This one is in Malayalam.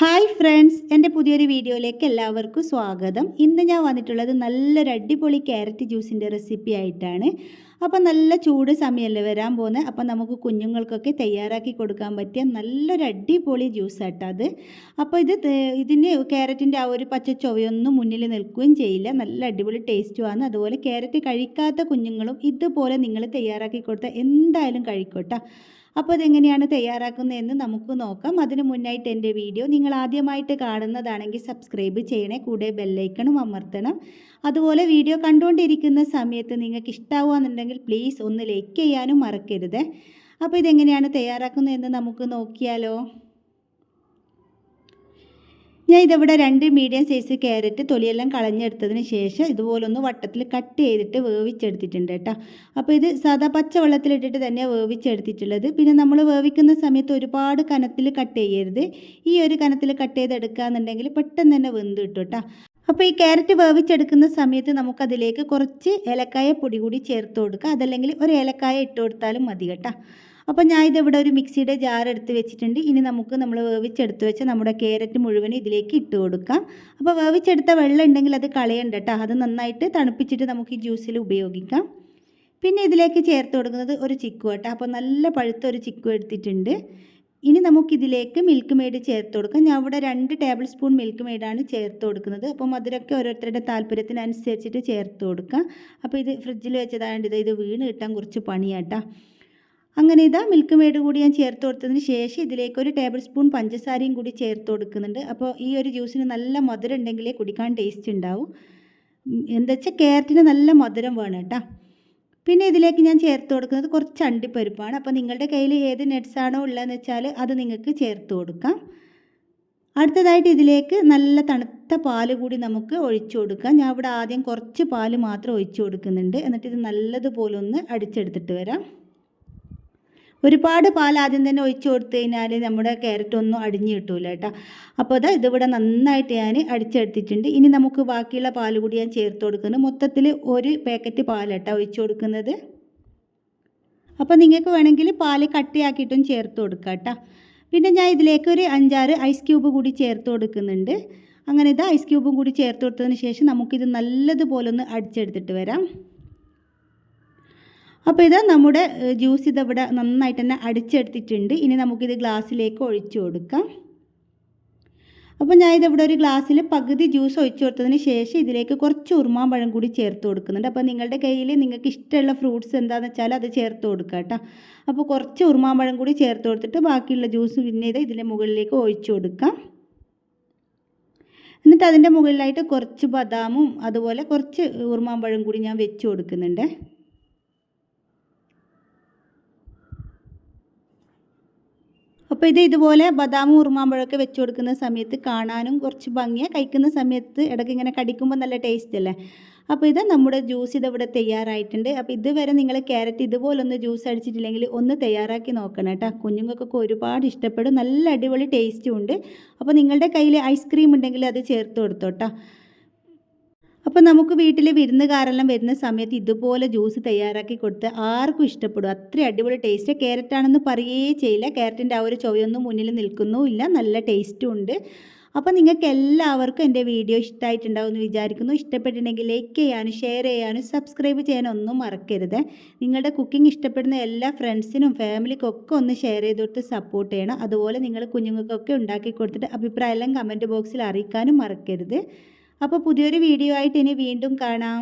ഹായ് ഫ്രണ്ട്സ് എന്റെ പുതിയൊരു വീഡിയോയിലേക്ക് എല്ലാവർക്കും സ്വാഗതം. ഇന്ന് ഞാൻ വന്നിട്ടുള്ളത് നല്ലൊരു അടിപൊളി ക്യാരറ്റ് ജ്യൂസിന്റെ റെസിപ്പി ആയിട്ടാണ്. അപ്പോൾ നല്ല ചൂട് സമയമല്ലേ വരാൻ പോകുന്നത് അപ്പോൾ നമുക്ക് കുഞ്ഞുങ്ങൾക്കൊക്കെ തയ്യാറാക്കി കൊടുക്കാൻ പറ്റിയ നല്ലൊരു അടിപൊളി ജ്യൂസ് ആട്ടോ അത്. അപ്പോൾ ഇത് ഇതിന് ക്യാരറ്റിന്റെ ആ ഒരു പച്ച ചൊവയൊന്നും മുന്നിൽ നിൽക്കുകയും ചെയ്യില്ല. നല്ല അടിപൊളി ടേസ്റ്റുമാണ് അതുപോലെ ക്യാരറ്റ് കഴിക്കാത്ത കുഞ്ഞുങ്ങളും ഇതുപോലെ നിങ്ങൾ തയ്യാറാക്കി കൊടുത്താൽ എന്തായാലും കഴിക്കോട്ടോ. അപ്പോൾ അതെങ്ങനെയാണ് തയ്യാറാക്കുന്നതെന്ന് നമുക്ക് നോക്കാം. അതിന് മുന്നായിട്ട് എന്റെ വീഡിയോ നിങ്ങൾ ആദ്യമായിട്ട് കാണുന്നതാണെങ്കിൽ സബ്സ്ക്രൈബ് ചെയ്യണേ. കൂടെ ബെല്ലൈക്കണും അമർത്തണം. അതുപോലെ വീഡിയോ കണ്ടുകൊണ്ടിരിക്കുന്ന സമയത്ത് നിങ്ങൾക്ക് ഇഷ്ടമാവുകയെന്നുണ്ടെങ്കിൽ പ്ലീസ് ഒന്ന് ലൈക്ക് ചെയ്യാനും മറക്കരുത്. അപ്പോൾ ഇതെങ്ങനെയാണ് തയ്യാറാക്കുന്നതെന്ന് നമുക്ക് നോക്കിയാലോ. ഞാൻ ഇതിവിടെ രണ്ട് മീഡിയം സൈസ് ക്യാരറ്റ് തൊലിയെല്ലാം കളഞ്ഞെടുത്തതിന് ശേഷം ഇതുപോലൊന്ന് വട്ടത്തിൽ കട്ട് ചെയ്തിട്ട് വേവിച്ചെടുത്തിട്ടുണ്ട് കേട്ടോ. അപ്പോൾ ഇത് സാധാ പച്ചവെള്ളത്തിലിട്ടിട്ട് തന്നെയാണ് വേവിച്ചെടുത്തിട്ടുള്ളത്. പിന്നെ നമ്മൾ വേവിക്കുന്ന സമയത്ത് ഒരുപാട് കനത്തിൽ കട്ട് ചെയ്യരുത്. ഈ ഒരു കനത്തിൽ കട്ട് ചെയ്തെടുക്കുകയെന്നുണ്ടെങ്കിൽ പെട്ടെന്ന് തന്നെ വെന്ത് കിട്ടും കേട്ടോ. അപ്പോൾ ഈ ക്യാരറ്റ് വേവിച്ചെടുക്കുന്ന സമയത്ത് നമുക്കതിലേക്ക് കുറച്ച് ഏലക്കായ പൊടി കൂടി ചേർത്ത് കൊടുക്കുക. അതല്ലെങ്കിൽ ഒരു ഏലക്കായ ഇട്ട് കൊടുത്താലും മതി കേട്ടോ. അപ്പോൾ ഞാൻ ഇതിവിടെ ഒരു മിക്സിയുടെ ജാർ എടുത്ത് വെച്ചിട്ടുണ്ട്. ഇനി നമുക്ക് നമ്മൾ വേവിച്ചെടുത്ത് വെച്ച നമ്മുടെ ക്യാരറ്റ് മുഴുവൻ ഇതിലേക്ക് ഇട്ട് കൊടുക്കാം. അപ്പോൾ വേവിച്ചെടുത്ത വെള്ളം ഉണ്ടെങ്കിൽ അത് കളയണ്ട കേട്ടോ. അത് നന്നായിട്ട് തണുപ്പിച്ചിട്ട് നമുക്ക് ഈ ജ്യൂസിൽ ഉപയോഗിക്കാം. പിന്നെ ഇതിലേക്ക് ചേർത്ത് കൊടുക്കുന്നത് ഒരു ചിക്കു കേട്ടോ. അപ്പോൾ നല്ല പഴുത്ത ഒരു ചിക്കു എടുത്തിട്ടുണ്ട്. ഇനി നമുക്കിതിലേക്ക് മിൽക്ക് മെയ്ഡ് ചേർത്ത് കൊടുക്കാം. ഞാൻ ഇവിടെ രണ്ട് ടേബിൾ സ്പൂൺ മിൽക്ക് മെയ്ഡാണ് ചേർത്ത് കൊടുക്കുന്നത്. അപ്പോൾ മധുരമൊക്കെ ഓരോരുത്തരുടെ താല്പര്യത്തിനനുസരിച്ചിട്ട് ചേർത്ത് കൊടുക്കാം. അപ്പോൾ ഇത് ഫ്രിഡ്ജിൽ വെച്ചതായത് ഇത് ഇത് വീണ് കിട്ടാൻ കുറച്ച് പണിയാട്ടാ. അങ്ങനെ ഇതാ മിൽക്ക് മെയ്ഡ് കൂടി ഞാൻ ചേർത്ത് കൊടുത്തതിന് ശേഷം ഇതിലേക്ക് ഒരു ടേബിൾ സ്പൂൺ പഞ്ചസാരയും കൂടി ചേർത്ത് കൊടുക്കുന്നുണ്ട്. അപ്പോൾ ഈ ഒരു ജ്യൂസിന് നല്ല മധുരം ഉണ്ടെങ്കിലേ കുടിക്കാൻ ടേസ്റ്റ് ഉണ്ടാവും. എന്താ വെച്ചാൽ ക്യാരറ്റിന് നല്ല മധുരം വേണം കേട്ടോ പിന്നെ ഇതിലേക്ക് ഞാൻ ചേർത്ത് കൊടുക്കുന്നത് കുറച്ച് അണ്ടിപ്പരിപ്പാണ് അപ്പോൾ നിങ്ങളുടെ കയ്യിൽ ഏത് നട്ട്സാണോ ഉള്ളതെന്ന് വെച്ചാൽ അത് നിങ്ങൾക്ക് ചേർത്ത് കൊടുക്കാം. അടുത്തതായിട്ട് ഇതിലേക്ക് നല്ല തണുത്ത പാൽ കൂടി നമുക്ക് ഒഴിച്ചു കൊടുക്കാം. ഞാൻ ഇവിടെ ആദ്യം കുറച്ച് പാൽ മാത്രം ഒഴിച്ചു കൊടുക്കുന്നുണ്ട്. എന്നിട്ട് ഇത് നല്ലതുപോലെ ഒന്ന് അടിച്ചെടുത്തിട്ട് വരാം. ഒരുപാട് പാൽ ആദ്യം തന്നെ ഒഴിച്ചു കൊടുത്തു കഴിഞ്ഞാൽ നമ്മുടെ ക്യാരറ്റ് ഒന്നും അടിഞ്ഞു കിട്ടൂല കേട്ടോ. അപ്പോൾ അത് ഇതിവിടെ നന്നായിട്ട് ഞാൻ അടിച്ചെടുത്തിട്ടുണ്ട്. ഇനി നമുക്ക് ബാക്കിയുള്ള പാൽ കൂടി ഞാൻ ചേർത്ത് കൊടുക്കുന്നു. മൊത്തത്തിൽ ഒരു പാക്കറ്റ് പാൽ പാലട്ടോ ഒഴിച്ചു കൊടുക്കുന്നത്. അപ്പോൾ നിങ്ങൾക്ക് വേണമെങ്കിൽ പാൽ കട്ടിയാക്കിയിട്ടും ചേർത്ത് കൊടുക്കാം കേട്ടോ. പിന്നെ ഞാൻ ഇതിലേക്ക് ഒരു അഞ്ചാറ് ഐസ് ക്യൂബ് കൂടി ചേർത്ത് കൊടുക്കുന്നുണ്ട്. അങ്ങനെ ഇത് ഐസ് ക്യൂബും കൂടി ചേർത്ത് കൊടുത്തതിന് ശേഷം നമുക്കിത് നല്ലതുപോലെ ഒന്ന് അടിച്ചെടുത്തിട്ട് വരാം. അപ്പോൾ ഇത് നമ്മുടെ ജ്യൂസ് ഇതിവിടെ നന്നായിട്ട് തന്നെ അടിച്ചെടുത്തിട്ടുണ്ട്. ഇനി നമുക്കിത് ഗ്ലാസ്സിലേക്ക് ഒഴിച്ചു കൊടുക്കാം. അപ്പോൾ ഞാൻ ഇതിവിടെ ഒരു ഗ്ലാസ്സിൽ പകുതി ജ്യൂസ് ഒഴിച്ചു കൊടുത്തതിന് ശേഷം ഇതിലേക്ക് കുറച്ച് ഉറുമാമ്പഴം കൂടി ചേർത്ത് കൊടുക്കുന്നുണ്ട്. അപ്പോൾ നിങ്ങളുടെ കയ്യിൽ നിങ്ങൾക്ക് ഇഷ്ടമുള്ള ഫ്രൂട്ട്സ് എന്താണെന്ന് വെച്ചാൽ അത് ചേർത്ത് കൊടുക്കുക കേട്ടോ. അപ്പോൾ കുറച്ച് ഉറുമാമ്പഴം കൂടി ചേർത്ത് കൊടുത്തിട്ട് ബാക്കിയുള്ള ജ്യൂസ് പിന്നെ ഇത് ഇതിന്റെ മുകളിലേക്ക് ഒഴിച്ചു കൊടുക്കാം. എന്നിട്ട് അതിന്റെ മുകളിലായിട്ട് കുറച്ച് ബദാമും അതുപോലെ കുറച്ച് ഉറുമാമ്പഴം കൂടി ഞാൻ വെച്ച് കൊടുക്കുന്നുണ്ട്. അപ്പോൾ ഇത് ഇതുപോലെ ബദാമും ഉറുമാമ്പഴമൊക്കെ വെച്ച് കൊടുക്കുന്ന സമയത്ത് കാണാനും കുറച്ച് ഭംഗിയാണ് കഴിക്കുന്ന സമയത്ത് ഇടയ്ക്ക് ഇങ്ങനെ കടിക്കുമ്പോൾ നല്ല ടേസ്റ്റ് അല്ലേ? അപ്പോൾ ഇത് നമ്മുടെ ജ്യൂസ് ഇതിവിടെ തയ്യാറായിട്ടുണ്ട്. അപ്പോൾ ഇതുവരെ നിങ്ങൾ ക്യാരറ്റ് ഇതുപോലൊന്ന് ജ്യൂസ് അടിച്ചിട്ടില്ലെങ്കിൽ ഒന്ന് തയ്യാറാക്കി നോക്കണം കേട്ടോ. കുഞ്ഞുങ്ങൾക്കൊക്കെ ഒരുപാട് ഇഷ്ടപ്പെടും. നല്ല അടിപൊളി ടേസ്റ്റും ഉണ്ട്. അപ്പോൾ നിങ്ങളുടെ കയ്യിൽ ഐസ്ക്രീം ഉണ്ടെങ്കിൽ അത് ചേർത്ത് കൊടുത്തോട്ടോ. അപ്പോൾ നമുക്ക് വീട്ടിൽ വിരുന്നുകാരെല്ലാം വരുന്ന സമയത്ത് ഇതുപോലെ ജ്യൂസ് തയ്യാറാക്കി കൊടുത്ത് ആർക്കും ഇഷ്ടപ്പെടും. അത്ര അടിപൊളി ടേസ്റ്റ് ക്യാരറ്റ് ആണെന്ന് പറയേ ചെയ്യില്ല. ക്യാരറ്റിന്റെ ആ ഒരു ചൊവയൊന്നും മുന്നിൽ നിൽക്കുന്നുമില്ല. നല്ല ടേസ്റ്റും ഉണ്ട്. അപ്പോൾ നിങ്ങൾക്ക് എല്ലാവർക്കും എന്റെ വീഡിയോ ഇഷ്ടമായിട്ടുണ്ടാവും എന്ന് വിചാരിക്കുന്നു. ഇഷ്ടപ്പെട്ടിട്ടുണ്ടെങ്കിൽ ലൈക്ക് ചെയ്യാനും ഷെയർ ചെയ്യാനും സബ്സ്ക്രൈബ് ചെയ്യാനും ഒന്നും മറക്കരുത്. നിങ്ങളുടെ കുക്കിംഗ് ഇഷ്ടപ്പെടുന്ന എല്ലാ ഫ്രണ്ട്സിനും ഫാമിലിക്കും ഒക്കെ ഒന്ന് ഷെയർ ചെയ്ത് കൊടുത്ത് സപ്പോർട്ട് ചെയ്യണം. അതുപോലെ നിങ്ങൾ കുഞ്ഞുങ്ങൾക്കൊക്കെ ഉണ്ടാക്കി കൊടുത്തിട്ട് അഭിപ്രായം എല്ലാം കമന്റ് ബോക്സിൽ അറിയിക്കാനും മറക്കരുത്. അപ്പോൾ പുതിയൊരു വീഡിയോ ആയിട്ട് ഇനി വീണ്ടും കാണാം.